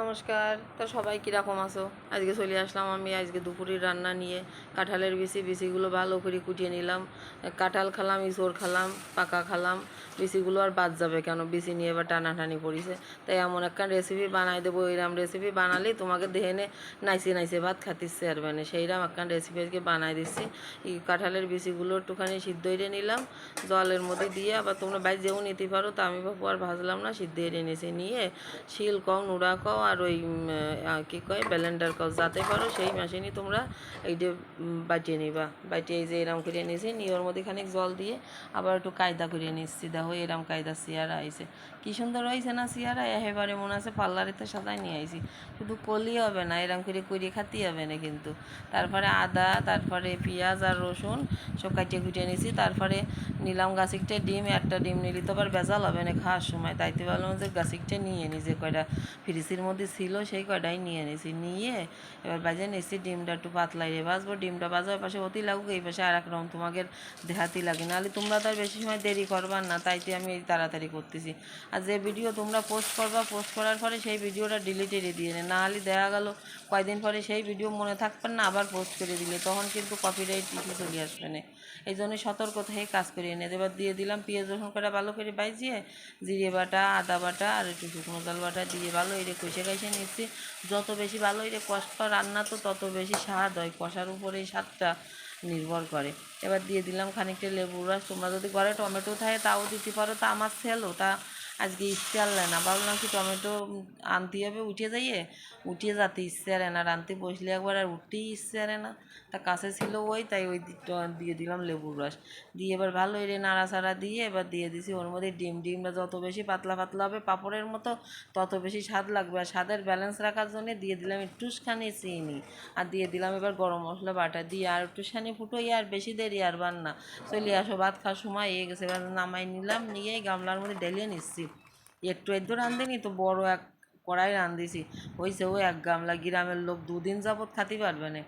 নমস্কার, তো সবাই কীরকম আছো? আজকে চলে আসলাম আমি, আজকে দুপুরের রান্না নিয়ে। কাঁঠালের বিচি, বিচিগুলো ভালো করে কুটিয়ে নিলাম। কাঁঠাল খালাম, ইঁচড় খালাম, পাকা খালাম। বিচিগুলো আর বাদ যাবে কেন? বিচি নিয়ে এবার টানাটানি পড়িছে তাই এমন একটা রেসিপি বানাই দেবো। এরম রেসিপি বানালেই তোমাকে দেহে নে নাইসে নাইসে ভাত খাতিচ্ছে আর মানে। সেইরকম একটা রেসিপি আজকে বানাই দিচ্ছি। এই কাঁঠালের বিচিগুলো একটুখানি সিদ্ধ এড়ে নিলাম। জলের মধ্যে দিয়ে আবার তোমরা বাইরে যেও নিতে পারো। তা আমি বাপু আর ভাজলাম না, সিদ্ধ এড়ে নিয়েছি। নিয়ে শিল কও, নুড়া কও আর ওই কী কয় ব্যালেন্ডার কও যাতে পারো সেই মেশিনই তোমরা এই যে উম, বাটিয়ে নিবা। বাটিয়ে এই যে এরম করে নিয়েছি নিয়ে ওর মধ্যে খানিক জল দিয়ে আবার একটু কায়দা করে নিচ্ছি দেখো এরম কায়দা চেয়ারা আইছে কি সুন্দর হয়েছে না চেয়ারা একেবারে মনে আছে পার্লারেতে সাদাই নিয়ে আইছি। শুধু কলি হবে না এরম করে করে খাতি হবে না কিন্তু। তারপরে আদা তারপরে পেঁয়াজ আর রসুন সব কাটিয়ে কুটিয়ে নিয়েছি তারপরে নিলাম গাছিকটা ডিম একটা ডিম নিলি তো আবার বেজাল হবে না খাওয়ার সময়। তাইতে বললাম যে গাছিকটা নিয়ে নি যে কয়টা ফ্রিজের মধ্যে ছিল, সেই কয়টাই নিয়ে নিয়েছি নিয়ে এবার বাজে নিয়েছি ডিমটা একটু পাতলাই রে ভাজবো। ডিমটা ভাজার পাশে অতি লাগুক, এই পাশে আর এক রকম তোমাকে দেহাতি লাগে। নাহলে তোমরা তো আর বেশি সময় দেরি করবার না, তাইতে আমি তাড়াতাড়ি করতেছি। আর যে ভিডিও তোমরা পোস্ট করবা পোস্ট করার পরে সেই ভিডিওটা ডিলিটে দিয়ে নে নাহলে দেখা গেল, কয়দিন পরে সেই ভিডিও মনে থাকবেন না, আবার পোস্ট করে দিলে। তখন কিন্তু কপিরাইট ইস্যু চলে আসবে না। এই জন্য সতর্ক থেকে কাজ করিয়ে নিয়ে এবার দিয়ে দিলাম পেঁয়াজ রসুন কটা ভালো করে বাইজিয়ে জিরে বাটা, আদা বাটা আর একটু শুকনো জল বাটা দিয়ে ভালো এরে কষে কষে নিচ্ছি, যত বেশি ভালো এরে কষা রান্না তো তত বেশি স্বাদ হয়, কষার উপরে স্বাদটা নির্ভর করে। এবার দিয়ে দিলাম খানিকটা লেবুর রস, তোমরা যদি ঘরে টমেটো থাকে তাও দিতে পারো, তা আমার সেলও, তা আজকে ইচ্ছে আনলে না। ভাবলাম কি টমেটো আনতে হবে, উঠে যাইয়ে উঠিয়ে যাতে ইচ্ছে আরে না। রানতে বসলে একবার আর উঠতেই ইচ্ছে আরে না। তা কাছে ছিল ওই, তাই ওই দিয়ে দিলাম লেবুর রস। দিয়ে এবার ভালো এরে নাড়াচাড়া দিয়ে এবার দিয়ে দিছি। ওর মধ্যে ডিম, ডিমটা যত বেশি পাতলা পাতলা হবে, পাঁপড়ের মতো তত বেশি স্বাদ লাগবে। আর স্বাদের ব্যালেন্স রাখার জন্য দিয়ে দিলাম একটুখানি চিনি। আর দিয়ে দিলাম এবার গরম মশলা বাটা দিয়ে। আর একটুখানি ফুটোই আর বেশি দেরি আর বান না চলে আসো, ভাত খাওয়ার সময় এ গেছে। এবার নামাই নিলাম, নিয়ে গামলার মধ্যে ঢেলিয়ে নিচ্ছি। একটু একটু রাঁধিনি তো বড় এক কড়াই রাঁধিছি। হয়েছে ও এক গামলা গ্রামের লোক দুদিন যাবৎ খাতি পারবে না।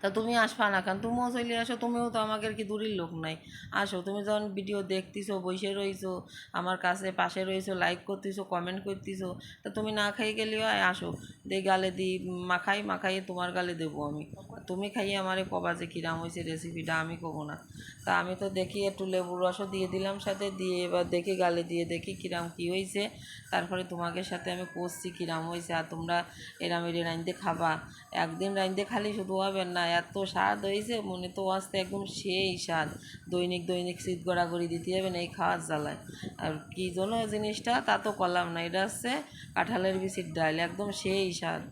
তা তুমি আসবা না কেন? তুমিও চলে আসো, তুমিও তো আমাকে কি দূরের লোক নাই। আসো, তুমি যখন ভিডিও দেখতেছো, বসে রইছো, আমার কাছে পাশে রয়েছো লাইক করতেছো কমেন্ট করতেছো, তা তুমি না খাই গেলেও আসো। দে গালে দিই মাখাই মাখাইয়ে তোমার গালে দেবো আমি। তুমি খাইয়ে আমারে কবা যে কিরাম হয়েছে রেসিপিটা আমি কবো না। তা আমি তো দেখি একটু লেবুর রসও দিয়ে দিলাম সাথে, দিয়ে এবার দেখি গালে দিয়ে দেখি কিরাম কী হয়েছে তারপরে তোমাকে সাথে আমি করছি কিরাম হয়েছে আর তোমরা এরাম এরে রাঁধতে খাবা। একদিন রাঁধতে খালি শুধু হবে না, এত স্বাদ হয়েছে মনে তো আসতে একদম সেই স্বাদ। দৈনিক দৈনিক শীত গড়াগড়ি দিতে হবে, না এই খাওয়ার জ্বালায়। আর কী জন্য জিনিসটা, তা তো করলাম না। এটা হচ্ছে কাঁঠালের বিচির ডাল, একদম সেই স্বাদ